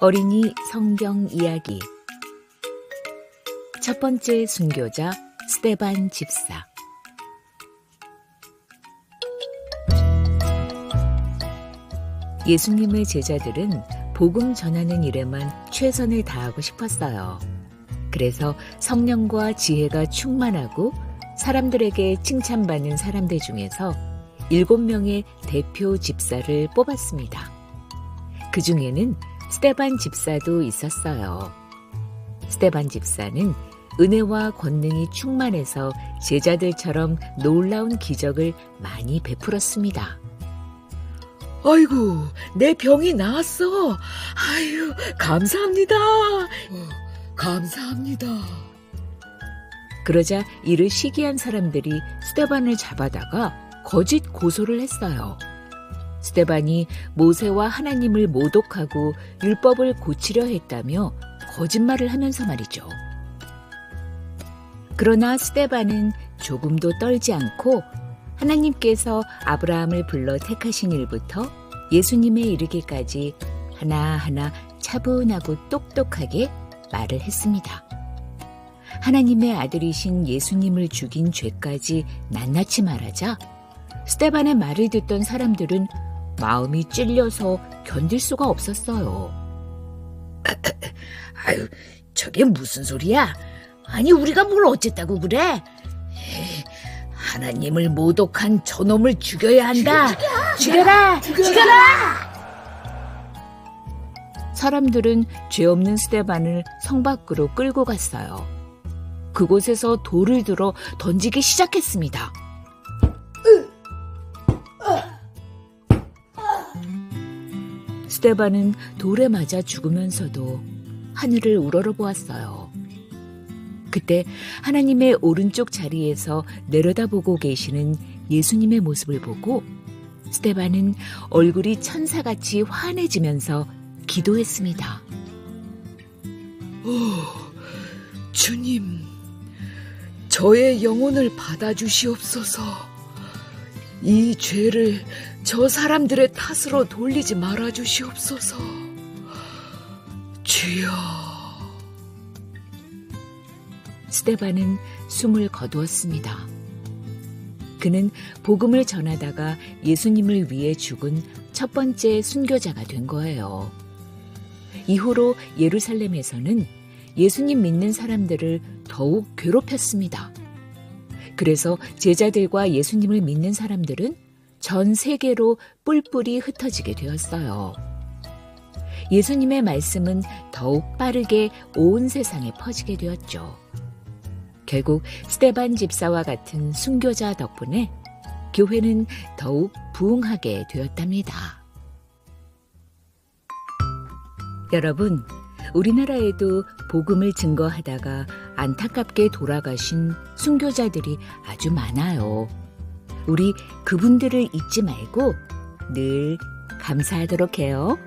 어린이 성경 이야기 첫 번째 순교자 스테반 집사 예수님의 제자들은 복음 전하는 일에만 최선을 다하고 싶었어요. 그래서 성령과 지혜가 충만하고 사람들에게 칭찬받는 사람들 중에서 일곱 명의 대표 집사를 뽑았습니다. 그 중에는 스테반 집사도 있었어요. 스테반 집사는 은혜와 권능이 충만해서 제자들처럼 놀라운 기적을 많이 베풀었습니다. 아이고, 내 병이 나았어. 아유, 감사합니다. 어, 감사합니다. 그러자 이를 시기한 사람들이 스테반을 잡아다가 거짓 고소를 했어요. 스테반이 모세와 하나님을 모독하고 율법을 고치려 했다며 거짓말을 하면서 말이죠. 그러나 스테반은 조금도 떨지 않고 하나님께서 아브라함을 불러 택하신 일부터 예수님에 이르기까지 하나하나 차분하고 똑똑하게 말을 했습니다. 하나님의 아들이신 예수님을 죽인 죄까지 낱낱이 말하자 스테반의 말을 듣던 사람들은 마음이 찔려서 견딜 수가 없었어요. 아유, 저게 무슨 소리야? 아니, 우리가 뭘 어쨌다고 그래? 에이, 하나님을 모독한 저놈을 죽여야 한다. 죽여 라! 죽여라! 사람들은 죄 없는 스테반을 성 밖으로 끌고 갔어요. 그곳에서 돌을 들어 던지기 시작했습니다. 스테반은 돌에 맞아 죽으면서도 하늘을 우러러 보았어요. 그때 하나님의 오른쪽 자리에서 내려다보고 계시는 예수님의 모습을 보고 스테반은 얼굴이 천사같이 환해지면서 기도했습니다. 주님, 저의 영혼을 받아주시옵소서. 이 죄를 저 사람들의 탓으로 돌리지 말아 주시옵소서. 주여. 스테반은 숨을 거두었습니다. 그는 복음을 전하다가 예수님을 위해 죽은 첫 번째 순교자가 된 거예요. 이후로 예루살렘에서는 예수님 믿는 사람들을 더욱 괴롭혔습니다. 그래서 제자들과 예수님을 믿는 사람들은 전 세계로 뿔뿔이 흩어지게 되었어요. 예수님의 말씀은 더욱 빠르게 온 세상에 퍼지게 되었죠. 결국 스테반 집사와 같은 순교자 덕분에 교회는 더욱 부흥하게 되었답니다. 여러분, 우리나라에도 복음을 증거하다가 안타깝게 돌아가신 순교자들이 아주 많아요. 우리 그분들을 잊지 말고 늘 감사하도록 해요.